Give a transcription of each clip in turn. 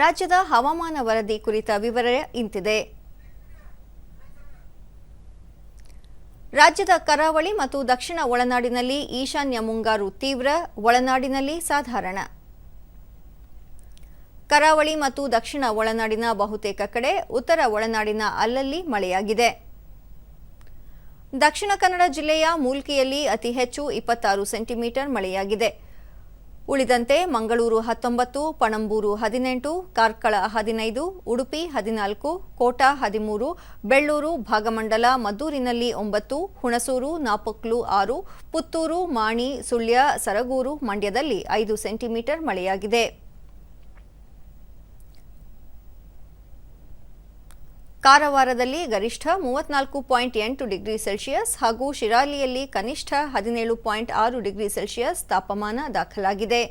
ರಾಜ್ಯದ ಹವಾಮಾನ ವರದಿ ಕುರಿತ ವಿವರ ಇಂತಿದೆ. ರಾಜ್ಯದ ಕರಾವಳಿ ಮತ್ತು ದಕ್ಷಿಣ ಒಳನಾಡಿನಲ್ಲಿ ಈಶಾನ್ಯ ಮುಂಗಾರು ತೀವ್ರ, ಒಳನಾಡಿನಲ್ಲಿ ಸಾಧಾರಣ. ಕರಾವಳಿ ಮತ್ತು ದಕ್ಷಿಣ ಒಳನಾಡಿನ ಬಹುತೇಕ ಕಡೆ ಉತ್ತರ ಒಳನಾಡಿನ ಅಲ್ಲಲ್ಲಿ ಮಳೆಯಾಗಿದೆ. ದಕ್ಷಿಣ ಕನ್ನಡ ಜಿಲ್ಲೆಯ ಮೂಲ್ಕಿಯಲ್ಲಿ ಅತಿ ಹೆಚ್ಚು ಇಪ್ಪತ್ತಾರು ಸೆಂಟಿಮೀಟರ್ ಮಳೆಯಾಗಿದೆ. ಉಳಿದಂತೆ ಮಂಗಳೂರು ಹತ್ತೊಂಬತ್ತು, ಪಣಂಬೂರು ಹದಿನೆಂಟು, ಕಾರ್ಕಳ ಹದಿನೈದು, ಉಡುಪಿ ಹದಿನಾಲ್ಕು, ಕೋಟಾ ಹದಿಮೂರು, ಬೆಳ್ಳೂರು, ಭಾಗಮಂಡಲ, ಮದ್ದೂರಿನಲ್ಲಿ ಒಂಬತ್ತು, ಹುಣಸೂರು, ನಾಪೊಕ್ಲು ಆರು, ಪುತ್ತೂರು, ಮಾಣಿ, ಸುಳ್ಯ, ಸರಗೂರು ಮಂಡ್ಯದಲ್ಲಿ ಐದು ಸೆಂಟಿಮೀಟರ್ ಮಳೆಯಾಗಿದೆ. ಕಾರವಾರದಲ್ಲಿ ಗರಿಷ್ಠ ಮೂವತ್ನಾಲ್ಕು ಪಾಯಿಂಟ್ ಎಂಟು ಡಿಗ್ರಿ ಸೆಲ್ಸಿಯಸ್ ಹಾಗೂ ಶಿರಾಲಿಯಲ್ಲಿ ಕನಿಷ್ಠ ಹದಿನೇಳು ಪಾಯಿಂಟ್ ಆರು ಡಿಗ್ರಿ ಸೆಲ್ಸಿಯಸ್ ತಾಪಮಾನ ದಾಖಲಾಗಿದೆ.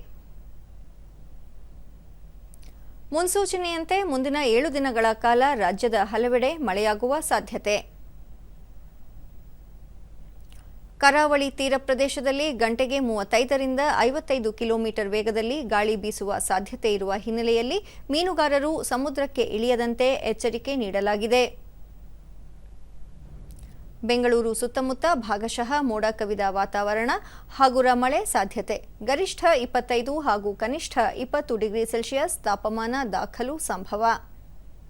ಮುನ್ಸೂಚನೆಯಂತೆ ಮುಂದಿನ ಏಳು ದಿನಗಳ ಕಾಲ ರಾಜ್ಯದ ಹಲವೆಡೆ ಮಳೆಯಾಗುವ ಸಾಧ್ಯತೆ. ಕರಾವಳಿ ತೀರ ಪ್ರದೇಶದಲ್ಲಿ ಗಂಟೆಗೆ ಮೂವತ್ತೈದರಿಂದ ಐವತ್ತೈದು ಕಿಲೋಮೀಟರ್ ವೇಗದಲ್ಲಿ ಗಾಳಿ ಬೀಸುವ ಸಾಧ್ಯತೆ ಇರುವ ಹಿನ್ನೆಲೆಯಲ್ಲಿ ಮೀನುಗಾರರು ಸಮುದ್ರಕ್ಕೆ ಇಳಿಯದಂತೆ ಎಚ್ಚರಿಕೆ ನೀಡಲಾಗಿದೆ. ಬೆಂಗಳೂರು ಸುತ್ತಮುತ್ತ ಭಾಗಶಃ ಮೋಡ ಕವಿದ ವಾತಾವರಣ, ಹಗುರ ಮಳೆ ಸಾಧ್ಯತೆ. ಗರಿಷ್ಠ ಇಪ್ಪತ್ತೈದು ಹಾಗೂ ಕನಿಷ್ಠ ಇಪ್ಪತ್ತು ಡಿಗ್ರಿ ಸೆಲ್ಸಿಯಸ್ ತಾಪಮಾನ ದಾಖಲು ಸಂಭವ.